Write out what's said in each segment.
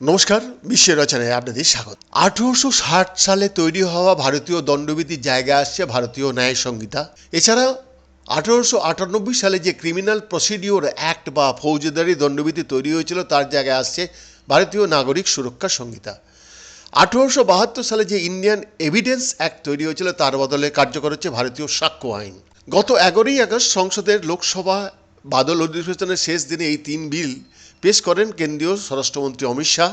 নমস্কার বিশ্বের রচনায় আপনাদের স্বাগত। আঠারোশো ষাট সালে তৈরি হওয়া ভারতীয় দণ্ডবিধির জায়গায় আসছে ভারতীয় ন্যায় সংহিতা। এছাড়া আঠারোশো আটানব্বই সালে যে ক্রিমিনাল প্রসিডিওর অ্যাক্ট বা ফৌজদারি দণ্ডবিধি তৈরি হয়েছিল, তার জায়গায় আসছে ভারতীয় নাগরিক সুরক্ষা সংহিতা। আঠারোশো বাহাত্তর সালে যে ইন্ডিয়ান এভিডেন্স অ্যাক্ট তৈরি হয়েছিল, তার বদলে কার্যকর হচ্ছে ভারতীয় সাক্ষ্য আইন। গত এগারোই আগস্ট সংসদের লোকসভা বাদল অধিবেশনের শেষ দিনে এই তিন বিল পেশ করেন কেন্দ্রীয় স্বরাষ্ট্রমন্ত্রী অমিত শাহ।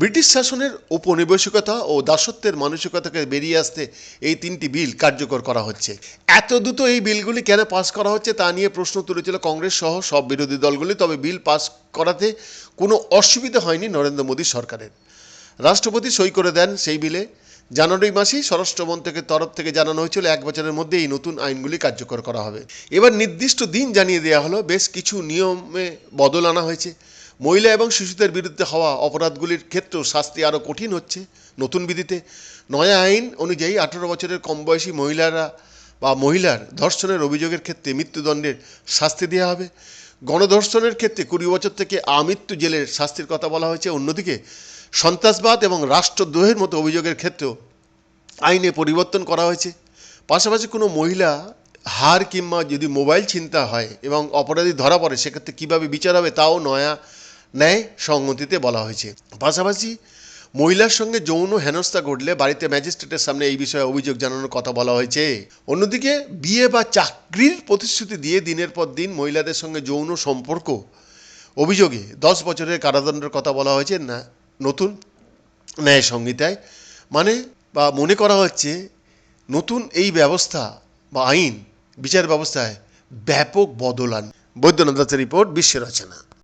ব্রিটিশ শাসনের উপনিবেশিকতা ও দাসত্বের মানসিকতাকে বেরিয়ে আসতে এই তিনটি বিল কার্যকর করা হচ্ছে। এত দ্রুত এই বিলগুলি কেন পাস করা হচ্ছে তা নিয়ে প্রশ্ন তুলেছিল কংগ্রেস সহ সব বিরোধী দলগুলি, তবে বিল পাস করাতে কোনো অসুবিধা হয়নি নরেন্দ্র মোদী সরকারের। রাষ্ট্রপতি সই করে দেন সেই বিলে। জানুয়ারি মাসেই স্বরাষ্ট্রমন্ত্রকের তরফ থেকে জানানো হয়েছিল, এক বছরের মধ্যে এই নতুন আইনগুলি কার্যকর করা হবে। এবার নির্দিষ্ট দিন জানিয়ে দেওয়া হলো, বেশ কিছু নিয়মে বদল আনা হয়েছে। মহিলা এবং শিশুদের বিরুদ্ধে হওয়া অপরাধগুলির ক্ষেত্রেও শাস্তি আরও কঠিন হচ্ছে নতুন বিধিতে। নয়া আইন অনুযায়ী আঠারো বছরের কম বয়সী মহিলারা বা মহিলার ধর্ষণের অভিযোগের ক্ষেত্রে মৃত্যুদণ্ডের শাস্তি দেওয়া হবে। গণধর্ষণের ক্ষেত্রে কুড়ি বছর থেকে আমৃত্যু জেলের শাস্তির কথা বলা হয়েছে। অন্যদিকে সন্ত্রাসবাদ এবং রাষ্ট্রদ্রোহের মতো অভিযোগের ক্ষেত্রেও আইনে পরিবর্তন করা হয়েছে। পাশাপাশি কোনো মহিলা হার কিংবা যদি মোবাইল ছিনতা হয় এবং অপরাধী ধরা পড়ে, সেক্ষেত্রে কীভাবে বিচার হবে তাও নয়া ন্যায় সংহতিতে বলা হয়েছে। পাশাপাশি মহিলার সঙ্গে যৌন হেনস্থা ঘটলে বাড়িতে ম্যাজিস্ট্রেটের সামনে এই বিষয়ে অভিযোগ জানানোর কথা বলা হয়েছে। অন্যদিকে বিয়ে বা চাকরির প্রতিশ্রুতি দিয়ে দিনের পর দিন মহিলাদের সঙ্গে যৌন সম্পর্ক অভিযোগে দশ বছরের কারাদণ্ডের কথা বলা হয়েছে। না নতুন ন্যায় সংহিতায় মানে বা মনে করা হচ্ছে নতুন এই ব্যবস্থা বা আইন, বিচার ব্যবস্থায় ব্যাপক বদল আন বৈদ্যনাথ দাসের রিপোর্ট বিশ্ব রচনা